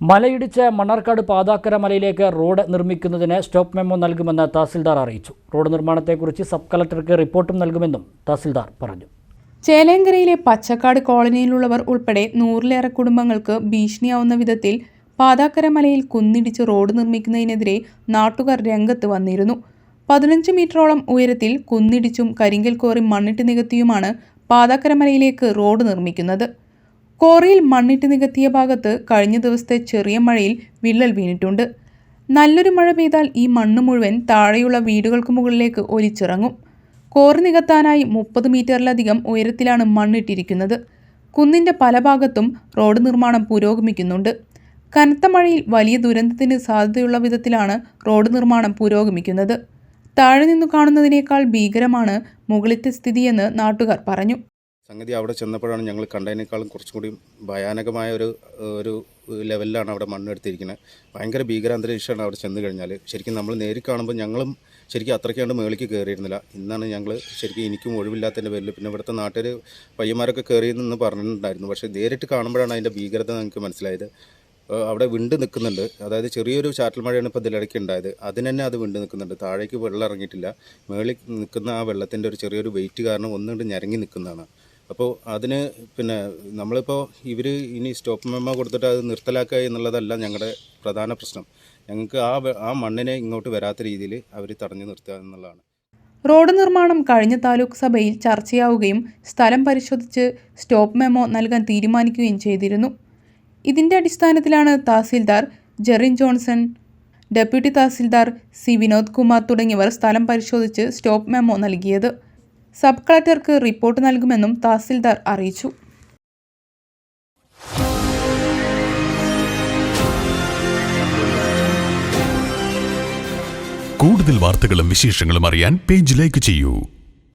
മലയിടിച്ച് മണ്ണാർക്കാട് പാതാക്കര മലയിലേക്ക് റോഡ് നിർമ്മിക്കുന്നതിന് stop memo നൽകുമെന്ന് തഹസിൽദാർ അറിയിച്ചു. റോഡ് നിർമ്മാണത്തെക്കുറിച്ച് സബ് കളക്ടർക്ക് റിപ്പോർട്ടും നൽകുമെന്നും തഹസിൽദാർ പറഞ്ഞു. ചേലേങ്കരയിലെ പച്ചക്കാട് കോളനിയിലുള്ളവർ ഉൾപ്പെടെ നൂറിലേറെ കുടുംബങ്ങൾക്ക് ഭീഷണിയാവുന്ന വിധത്തിൽ പാതാക്കര മലയിൽ കുന്നിടിച്ച് റോഡ് നിർമ്മിക്കുന്നതിനെതിരെ നാട്ടുകാർ രംഗത്ത് വന്നിരുന്നു. പതിനഞ്ച് മീറ്ററോളം ഉയരത്തിൽ കുന്നിടിച്ചും കരിങ്കൽ കോറി മണ്ണിട്ട് നികത്തിയുമാണ് പാതാക്കര മലയിലേക്ക് റോഡ് നിർമ്മിക്കുന്നത്. കോറിയിൽ മണ്ണിട്ട് നികത്തിയ ഭാഗത്ത് കഴിഞ്ഞ ദിവസത്തെ ചെറിയ മഴയിൽ വിള്ളൽ വീണിട്ടുണ്ട്. നല്ലൊരു മഴ പെയ്താൽ ഈ മണ്ണ് മുഴുവൻ താഴെയുള്ള വീടുകൾക്ക് മുകളിലേക്ക് ഒലിച്ചിറങ്ങും. കോറി നികത്താനായി മുപ്പത് മീറ്ററിലധികം ഉയരത്തിലാണ് മണ്ണിട്ടിരിക്കുന്നത്. കുന്നിന്റെ പല ഭാഗത്തും റോഡ് നിർമ്മാണം പുരോഗമിക്കുന്നുണ്ട്. കനത്ത മഴയിൽ വലിയ ദുരന്തത്തിന് സാധ്യതയുള്ള വിധത്തിലാണ് റോഡ് നിർമ്മാണം പുരോഗമിക്കുന്നത്. താഴെ നിന്നു കാണുന്നതിനേക്കാൾ ഭീകരമാണ് മുകളിലത്തെ സ്ഥിതിയെന്ന് നാട്ടുകാർ പറഞ്ഞു. സംഗതി അവിടെ ചെന്നപ്പോഴാണ് ഞങ്ങൾ കണ്ടതിനേക്കാളും കുറച്ചും കൂടി ഭയാനകമായ ഒരു ഒരു ലെവലിലാണ് അവിടെ മണ്ണെടുത്തിരിക്കുന്നത്. ഭയങ്കര ഭീകരാന്തരീക്ഷമാണ് അവിടെ ചെന്ന് കഴിഞ്ഞാൽ ശരിക്കും നമ്മൾ നേരിൽ കാണുമ്പോൾ ഞങ്ങളും ശരിക്കും അത്രയ്ക്കാണ്ട് മേളിക്ക് കയറിയിരുന്നില്ല. ഇന്നാണ് ഞങ്ങൾ ശരിക്കും എനിക്കും ഒഴിവില്ലാത്തതിന്റെ പേരിൽ പിന്നെ ഇവിടുത്തെ നാട്ടിൽ പയ്യന്മാരൊക്കെ കയറിയെന്ന് പറഞ്ഞിട്ടുണ്ടായിരുന്നു. പക്ഷേ നേരിട്ട് കാണുമ്പോഴാണ് അതിന്റെ ഭീകരത ഞങ്ങൾക്ക് മനസ്സിലായത്. അവിടെ വിണ്ട് നിൽക്കുന്നുണ്ട്. അതായത് ചെറിയൊരു ചാറ്റൽ മഴയാണ് ഇപ്പോൾ ഇതിലിടയ്ക്ക് ഉണ്ടായത്. അതിന് തന്നെ അത് വിണ്ട് നിൽക്കുന്നുണ്ട്. താഴേക്ക് വെള്ളം ഇറങ്ങിയിട്ടില്ല. മേളിൽ നിൽക്കുന്ന ആ വെള്ളത്തിന്റെ ഒരു ചെറിയൊരു വെയിറ്റ് കാരണം ഒന്നുകൊണ്ട് ഞരങ്ങി നിൽക്കുന്നതാണ്. അപ്പോൾ അതിന് പിന്നെ നമ്മളിപ്പോൾ ഇവർ ഇനി സ്റ്റോപ്പ് മെമ്മോ കൊടുത്തിട്ട് അത് നിർത്തലാക്കുക എന്നുള്ളതല്ല ഞങ്ങളുടെ പ്രധാന പ്രശ്നം. ഞങ്ങൾക്ക് ആ ആ മണ്ണിനെ ഇങ്ങോട്ട് വരാത്ത രീതിയിൽ അവർ തടഞ്ഞു നിർത്തുക എന്നുള്ളതാണ്. റോഡ് നിർമ്മാണം കഴിഞ്ഞ താലൂക്ക് സഭയിൽ ചർച്ചയാവുകയും സ്ഥലം പരിശോധിച്ച് സ്റ്റോപ്പ് മെമ്മോ നൽകാൻ തീരുമാനിക്കുകയും ചെയ്തിരുന്നു. ഇതിന്റെ അടിസ്ഥാനത്തിലാണ് tahsildar Jerin Johnson deputy tahsildar C Vinod Kumar തുടങ്ങിയവർ സ്ഥലം പരിശോധിച്ച് സ്റ്റോപ്പ് മെമ്മോ നൽകിയത്. സബ് കളക്ടർക്ക് റിപ്പോർട്ട് നൽകുമെന്നും തഹസിൽദാർ അറിയിച്ചു. കൂടുതൽ വാർത്തകളും വിശേഷങ്ങളും അറിയാൻ പേജ് ലൈക്ക് ചെയ്യൂ.